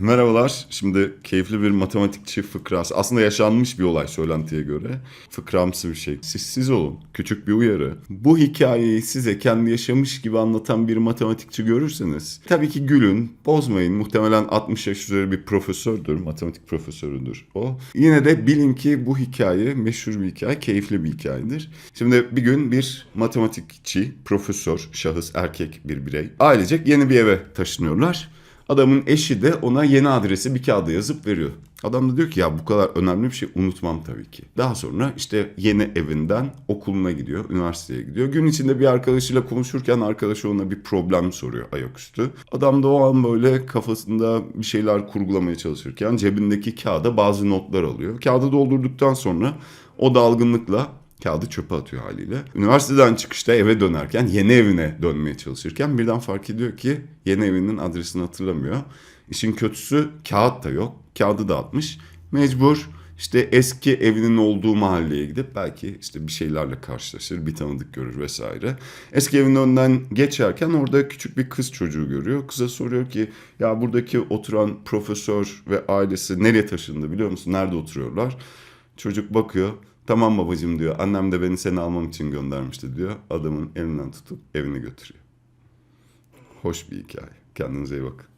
Merhabalar. Şimdi keyifli bir matematikçi fıkrası. Aslında yaşanmış bir olay söylentiye göre. Fıkramsı bir şey. Siz siz olun. Küçük bir uyarı. Bu hikayeyi size kendi yaşamış gibi anlatan bir matematikçi görürseniz tabii ki gülün, bozmayın. Muhtemelen 60 yaş üzeri bir profesördür, matematik profesörüdür o. Yine de bilin ki bu hikaye meşhur bir hikaye, keyifli bir hikayedir. Şimdi bir gün bir matematikçi, profesör, şahıs, erkek bir birey ailecek yeni bir eve taşınıyorlar. Adamın eşi de ona yeni adresi bir kağıda yazıp veriyor. Adam da diyor ki ya bu kadar önemli bir şey unutmam tabii ki. Daha sonra işte yeni evinden okuluna gidiyor, üniversiteye gidiyor. Gün içinde bir arkadaşıyla konuşurken arkadaşı ona bir problem soruyor ayaküstü. Adam da o an böyle kafasında bir şeyler kurgulamaya çalışırken cebindeki kağıda bazı notlar alıyor. Kağıdı doldurduktan sonra o dalgınlıkla kağıdı çöpe atıyor haliyle. Üniversiteden çıkışta eve dönerken yeni evine dönmeye çalışırken birden fark ediyor ki yeni evinin adresini hatırlamıyor. İşin kötüsü kağıt da yok. Kağıdı da atmış. Mecbur işte eski evinin olduğu mahalleye gidip belki işte bir şeylerle karşılaşır, bir tanıdık görür vesaire. Eski evinin önünden geçerken orada küçük bir kız çocuğu görüyor. Kıza soruyor ki ya buradaki oturan profesör ve ailesi nereye taşındı biliyor musun? Nerede oturuyorlar? Çocuk bakıyor. Tamam babacığım diyor. Annem de beni seni almam için göndermişti diyor. Adamın elinden tutup evine götürüyor. Hoş bir hikaye. Kendinize iyi bakın.